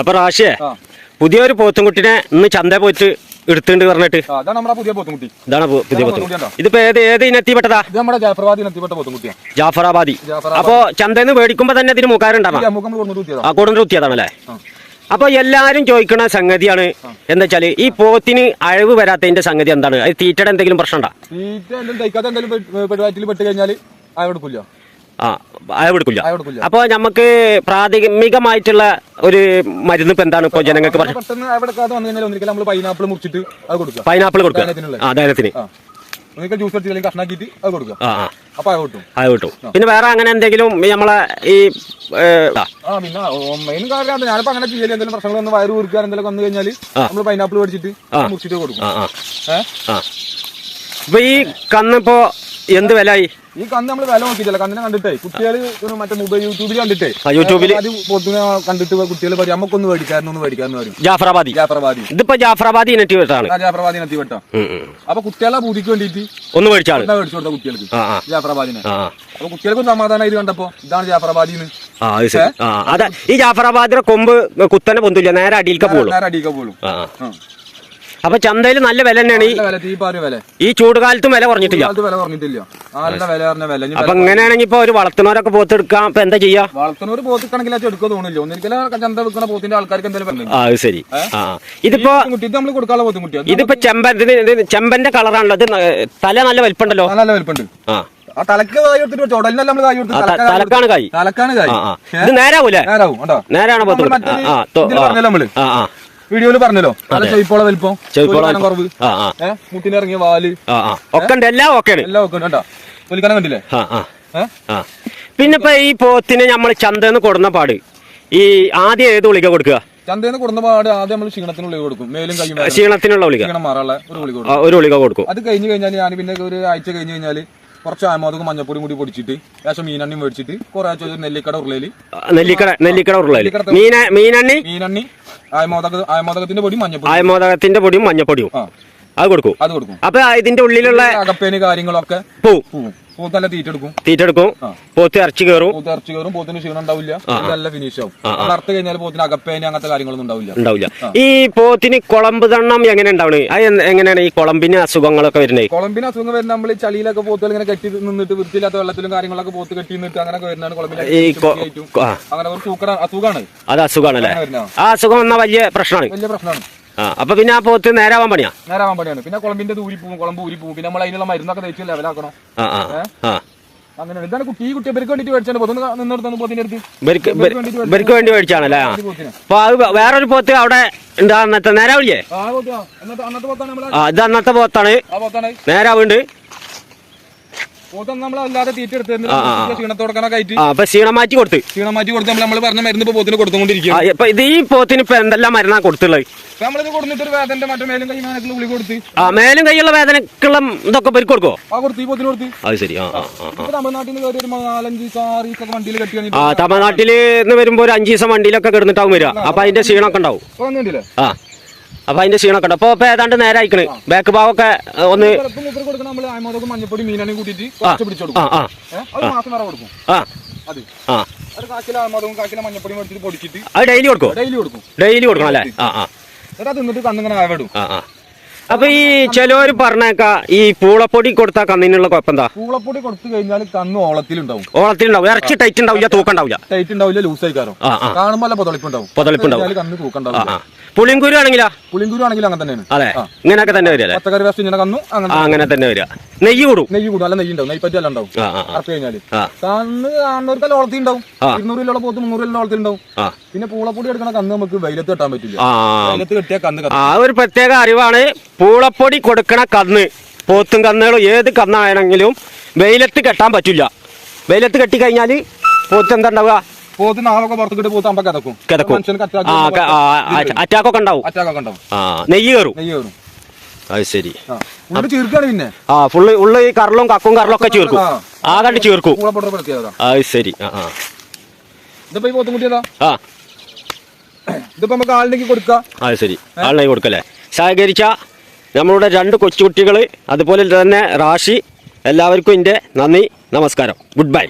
അപ്പൊ റാഷേ പുതിയൊരു പോത്തുംകുട്ടിനെ ഇന്ന് ചന്ത പോയിട്ട് എടുത്തുണ്ട് പറഞ്ഞിട്ട്. ഇതാണ് പുതിയ പോത്തും? ഇതിപ്പോ ഏത് ഏത് ഇനത്തിൽപ്പെട്ടതാ? ജാഫറാബാദി. അപ്പൊ ചന്തന്ന് മേടിക്കുമ്പോ തന്നെ ഇതിന് നമ്മൾ ആ കൂടുതൽ കുത്തിയതാണല്ലേ? അപ്പൊ എല്ലാരും ചോദിക്കുന്ന സംഗതിയാണ് എന്താ വെച്ചാൽ ഈ പോത്തിന് അഴവ് വരാത്തതിന്റെ സംഗതി എന്താണ്? അത് തീറ്റയുടെ എന്തെങ്കിലും പ്രശ്നമുണ്ടോ? തീറ്റ എന്തെങ്കിലും പെട്ട് കഴിഞ്ഞാൽ ആ അപ്പൊ നമുക്ക് പ്രാഥമികമായിട്ടുള്ള ഒരു മരുന്ന് ഇപ്പൊ എന്താണ് ഇപ്പൊ ജനങ്ങൾക്ക് പെട്ടെന്ന് പൈനാപ്പിൾ മുറിച്ചിട്ട് അത് കൊടുക്കുക. പൈനാപ്പിൾ കൊടുക്കുക. ആ ദഹനത്തിന് ജ്യൂസ് കഷ്ണാക്കിയിട്ട് അത് കൊടുക്കുക. ആ ആ. അപ്പൊ അയ കിട്ടും. അത് കിട്ടും. പിന്നെ വേറെ അങ്ങനെ എന്തെങ്കിലും നമ്മളെ ഈ ആ, പിന്നെ മെയിൻ കാരണം ഞാനിപ്പോ അങ്ങനെ ചെയ്യൽ. എന്തെങ്കിലും പ്രശ്നങ്ങൾ ഒന്ന് വയറ് കുറിക്കാൻ എന്തെങ്കിലും വന്നു കഴിഞ്ഞാൽ നമ്മൾ പൈനാപ്പിൾ മേടിച്ചിട്ട് മുറിച്ചിട്ട് കൊടുക്കും. ഏഹ് അപ്പൊ ഈ കന്നിപ്പോ എന്ത് വിലയായി? ഈ കന്ന് നമ്മൾ വില നോക്കിയിട്ടില്ല. കന്നിനെ കണ്ടിട്ടേ കുട്ടികൾ മറ്റേ മൊബൈൽ യൂട്യൂബിൽ കണ്ടിട്ടേ. യൂട്യൂബിൽ പൊതുവെ കണ്ടിട്ട് കുട്ടികൾ പറയും നമുക്കൊന്ന് മേടിക്കാരനൊന്ന് മേടിക്കാന്ന് പറയും. ജാഫറാബാദി. ജാഫറാബാദി. ഇതിപ്പോ ജാഫറാബാദി വെട്ടാണ്. അപ്പൊ കുട്ടികളെ പൂതിക്ക് വേണ്ടിയിട്ട് ഒന്ന് മേടിച്ചാണ് മേടിച്ചു കൊടുത്ത കുട്ടികൾക്ക്? ജാഫറാബാദിനെ. അപ്പൊ കുട്ടികൾക്ക് സമാധാനം ഇത് കണ്ടപ്പോ ഇതാണ് ജാഫർവാദിന്ന് ആ അത് ഈ ജാഫറാബാദിന്റെ കൊമ്പ് കുത്തനെ പൊന്തില്ല നേരെ അടിയിലേക്ക് പോകും നേരെ ആ. ആ. അപ്പൊ ചന്തയിൽ നല്ല വില തന്നെയാണ് ഈ ചൂടുകാലത്തും വില കുറഞ്ഞിട്ടില്ല. കാലത്ത് വില കുറഞ്ഞിട്ടില്ല. നല്ല വില പറഞ്ഞ വില. അപ്പൊ ഇങ്ങനെയാണെങ്കിൽ ഇപ്പൊ ഒരു വളർത്തുന്നവരൊക്കെ പോത്തെടുക്കാം അപ്പൊ എന്താ ചെയ്യാ? വളർത്തുന്നവർ പോത്ത് കണക്കിലാച്ച് എടുക്കുക തോന്നില്ല ഒന്നിരിക്കലും ചന്ത വെക്കുന്ന പോത്തിന്റെ ആൾക്കാർക്ക് എന്തെങ്കിലും ആ അത് ശരി. ആ. ഇതിപ്പോ നമ്മൾ കൊടുക്കാനുള്ള ഇതിപ്പോ ചെമ്പൻ ചെമ്പന്റെ കളറാണല്ലോ. ഇത് തല നല്ല വലിപ്പുണ്ടല്ലോ. നല്ല വലിപ്പുണ്ട്. ആ. തലക്കാണ് കായ്. തലക്കാണ് കായ്. ഇത് നേരാവൂലേ? നേരാവും നേരാണ് പോത്ത് ആ. ആ. പറഞ്ഞല്ലോ. ചെവിപ്പോള വലിപ്പം. കുറവ്. മുട്ടിനിറങ്ങിയ വാൽ. ഒക്കെ ഉണ്ട് എല്ലാം ഒക്കെ എല്ലാം ഒക്കെ ഉണ്ട് കേട്ടോ തൊലിക്കനം കണ്ടില്ലേ? പിന്നെ ഇപ്പൊ ഈ പോത്തിന് നമ്മൾ ചന്തന്ന് കൊടുന്ന പാട്. ഈ ആദ്യം ഏത് ഗുളിക കൊടുക്കുക? ചന്തയിൽ നിന്ന് കൊടുന്ന പാട് ആദ്യം നമ്മൾ ക്ഷീണത്തിനുള്ളിൽ കൊടുക്കും. മേലും കൈയും വേദന. ക്ഷീണത്തിനുള്ള ഗുളിക. ക്ഷീണം മാറാനുള്ള ഒരു ഗുളിക ഒരു ഗുളിക കൊടുക്കും. അത് കഴിഞ്ഞു കഴിഞ്ഞാൽ ഞാൻ പിന്നെ ഒരു ആഴ്ച കഴിഞ്ഞു കഴിഞ്ഞാൽ കുറച്ച് ആമോദകം മഞ്ഞപ്പൊടി കൂടി പൊടിച്ചിട്ട് ശേഷം മീനണ്ണി മേടിച്ചിട്ട് കുറെ നെല്ലിക്കട ഉരുളയിൽ. ആ, നെല്ലിക്കട നെല്ലിക്കട ഉരുളയിൽ മീന മീനെണ്ണി? മീനണ്ണി ആയമോദക ആയമോദകത്തിന്റെ പൊടി മഞ്ഞപ്പൊടി ആയമോദകത്തിന്റെ പൊടിയും മഞ്ഞപ്പൊടിയും. ആ. അത് കൊടുക്കും. അത് കൊടുക്കും. അപ്പൊ ഇതിന്റെ ഉള്ളിലുള്ള അകപ്പേന് കാര്യങ്ങളൊക്കെ പോവും. പോത്ത് നല്ല തീറ്റ എടുക്കും. തീറ്റെടുക്കും എടുക്കും. പോത്ത് ഇറച്ചി കയറും. പോത്ത് ഇറച്ചി കയറും പോത്തിന് ക്ഷീണം ഉണ്ടാവില്ല. നല്ല ഫിനിഷ് ആവും. അറുത്ത് കഴിഞ്ഞാൽ പോത്തിന് അകപ്പേന് അങ്ങനത്തെ കാര്യങ്ങളൊന്നും ഉണ്ടാവില്ല. ഉണ്ടാവില്ല. ഈ പോത്തിന് കുളമ്പ് തണ്ണം എങ്ങനെ ഉണ്ടാവണേ? അത് എങ്ങനെയാണ് ഈ കുളമ്പിന് അസുഖങ്ങളൊക്കെ വരുന്നത്? കുളമ്പിന് അസുഖം വരുന്ന നമ്മൾ ചളിയിലൊക്കെ പോത്തുകൾ ഇങ്ങനെ കെട്ടി നിന്നിട്ട് വൃത്തിയില്ലാത്ത വെള്ളത്തിലും കാര്യങ്ങളൊക്കെ പോത്ത് കെട്ടി നിന്നിട്ട് അങ്ങനെയൊക്കെ വരുന്നതാണ് കുളമ്പിന് ഈ കൊ- അങ്ങനെ ഒരു സൂക്കട അസുഖമാണ്. അത് അസുഖമാണ് അല്ലേ ആ അസുഖം വന്നാൽ വലിയ പ്രശ്നമാണ്. വലിയ പ്രശ്നമാണ്. ആ അപ്പൊ പിന്നെ ആ പോത്ത് നേരാവാൻ പണിയാ? നേരാവാൻ പണിയാണ്. പിന്നെ കുളമ്പിന്റെ ഊരി പോവും കുളമ്പ് ഊരി പോവും പിന്നെ നമ്മൾ അതിനുള്ള മരുന്നൊക്കെ തേച്ച് ലെവലാക്കണം. ആ ആ ആ. അങ്ങനെ ഇതാണ് കുട്ടി ഈ കുട്ടിയെ ഇവർക്ക് വേണ്ടിട്ട് മേടിച്ചാണ് പൊതുവെ നിന്നെടുത്താണ് പോത്തിന്റെ അടുത്ത്? ഇവർക്ക് ഇവർക്ക് വേണ്ടി മേടിച്ചാണല്ലേ ആ ഈ പോത്തിനെ. അപ്പൊ അത് വേറൊരു പോത്ത് അവിടെ അന്നത്തെ നേരാവില്ലേ? ആ ഇത് അന്നത്തെ പോത്താണ്. നേരാവുണ്ട് പോത്ത് നമ്മൾ അല്ലാതെ തീറ്റ എടുത്ത് ക്ഷീണത്തോടക്കാനൊക്കെ ആയിട്ട് ആ അപ്പൊ ക്ഷീണം മാറ്റി കൊടുത്ത്. ക്ഷീണം മാറ്റി കൊടുത്ത് നമ്മൾ പറഞ്ഞ മരുന്ന് ഇപ്പൊ പോത്തിന് കൊടുത്തുകൊണ്ടിരിക്കും ഇപ്പൊ ഇത് ഈ പോത്തിന് ഇപ്പൊ എന്തെല്ലാം മരുന്നാ കൊടുത്തുള്ളത്? നമ്മളിത് കൊടുത്തിട്ട് മറ്റേ മേലും കൈ കൊടുത്ത്. ആ മേലും കൈയുള്ള വേദനക്കുള്ള ഇതൊക്കെ പെരുക്ക് കൊടുക്കോ ആ കൊടുത്ത് ഈ പോത്തിന് കൊടുത്ത്. അത് ശരി ആ തമിഴ്നാട്ടിൽ നിന്ന് ഒരു നാലഞ്ച് വണ്ടിയിൽ കെട്ടിയാണ് ആ തമിഴ്നാട്ടിൽ നിന്ന് വരുമ്പോ ഒരു അഞ്ചു ദിവസം വണ്ടിയിലൊക്കെ കിടന്നിട്ടാവും വരിക. അപ്പൊ അതിന്റെ ക്ഷീണമൊക്കെ ഉണ്ടാവും. ആ അപ്പൊ അതിന്റെ ക്ഷീണമൊക്കെ ഉണ്ട് അപ്പൊ ഏതാണ്ട് നേരെ അയക്കണ്. ബാക്ക് ഭാഗമൊക്കെ ഒന്ന് ആയമോദകം മഞ്ഞപ്പൊടി മീനാണി കൂട്ടിയിട്ട് കുറച്ച് പിടിച്ചു കൊടുക്കും. ഏഹ് മാസം കൊടുക്കും. അത്. ഒരു കാക്കില ആയമോദകം കാക്കില മഞ്ഞപ്പൊടി മേടിച്ചിട്ട് പൊടിച്ചിട്ട് അത് ഡെയിലി കൊടുക്കും ഡെയിലി കൊടുക്കും. ഡെയിലി കൊടുക്കണം അല്ലേ? ആ ആ. എന്നിട്ട് അത് നിന്നിട്ട് കണ്ണിങ്ങനെ ആവിടും ആ ആ. അപ്പൊ ഈ ചിലവര് പറഞ്ഞേക്കാ ഈ പൂളപ്പൊടി കൊടുത്താ കന്നിനുള്ള കുഴപ്പം എന്താ പൂളപ്പൊടി കൊടുത്തു കഴിഞ്ഞാൽ കണ്ണ് ഓളത്തിലുണ്ടാവും. ഓളത്തിലുണ്ടാവും. ഇറച്ചി ടൈറ്റ് ഉണ്ടാവില്ല തൂക്കം ഉണ്ടാവില്ല ടൈറ്റ് ഉണ്ടാവില്ല ലൂസ് ആയിക്കാരോ കാണുമ്പോൾ പൊതളിപ്പുണ്ടാവും. പൊതളിപ്പുണ്ടാവും. കഴിഞ്ഞാൽ കണ്ണ് തൂക്കം ആ ഉണ്ടാവില്ല ആ. പുളിങ്കുരു ആണെങ്കിലാ പുളിങ്കുരു ആണെങ്കിലും അങ്ങനെ തന്നെയാണ്. അതെ. ഇങ്ങനെയൊക്കെ തന്നെ വരിക പച്ചക്കറി വേസ്റ്റ് ഇങ്ങനെ കന്നു അങ്ങനെ തന്നെ. വരിക. നെയ്യ് കൂടും? നെയ്യ് കൂടും. അല്ല നെയ്യ് ഉണ്ടാവും. നെയ്പ്പറ്റി അല്ല ഉണ്ടാവും. അറുത്ത് കഴിഞ്ഞാൽ. കണ്ണ് കാണുന്നവർക്ക് ഓളത്തി ഉണ്ടാവും. ഇരുന്നൂറ് കിലോ പോത്ത് മുന്നൂറ് കിലോ ഓളത്തി ഉണ്ടാവും. പിന്നെ പൂളപ്പൊടി എടുക്കണ കന്ന് നമുക്ക് വെയിലത്ത് കെട്ടാൻ പറ്റില്ല. വെയിലത്ത് ആ ഒരു പ്രത്യേക അറിവാണ്. പൂളപ്പൊടി കൊടുക്കണ കന്ന് പോത്തും കന്നുകളും ഏത് കന്നാണെങ്കിലും വെയിലത്ത് കെട്ടാൻ പറ്റില്ല. വെയിലത്ത് കെട്ടി കഴിഞ്ഞാൽ പോത്ത് എന്താ ഉണ്ടാവുക പോത്ത് നാളൊക്കെ പോത്ത് കിടക്കും അറ്റാക്കൊക്കെ ഉണ്ടാവും. അറ്റാക്കൊക്കെ ഉണ്ടാവും. ആ നെയ്യ് കയറും. നെയ്യ് കയറും. അത് ശരി. ആ പിന്നെ. ഫുള്ള് ഉള്ളു ഈ കറലും കക്കും കറലും ഒക്കെ ചേർക്കും. ആ. ആ കണ്ട് ചേർക്കും. അത് ശരി. ആ ആ. ഇതിപ്പോ ഈ പോത്തും കുട്ടിയതാ? ആ. ഇതിപ്പോ നമുക്ക് ആളിലേക്ക് കൊടുക്കാം. അത് ശരി. ആളിനെ കൊടുക്കല്ലേ? സഹകരിച്ച നമ്മളുടെ രണ്ട് കൊച്ചുകുട്ടികൾ അതുപോലെ തന്നെ റാഷി എല്ലാവർക്കും എന്റെ നന്ദി നമസ്കാരം. Good bye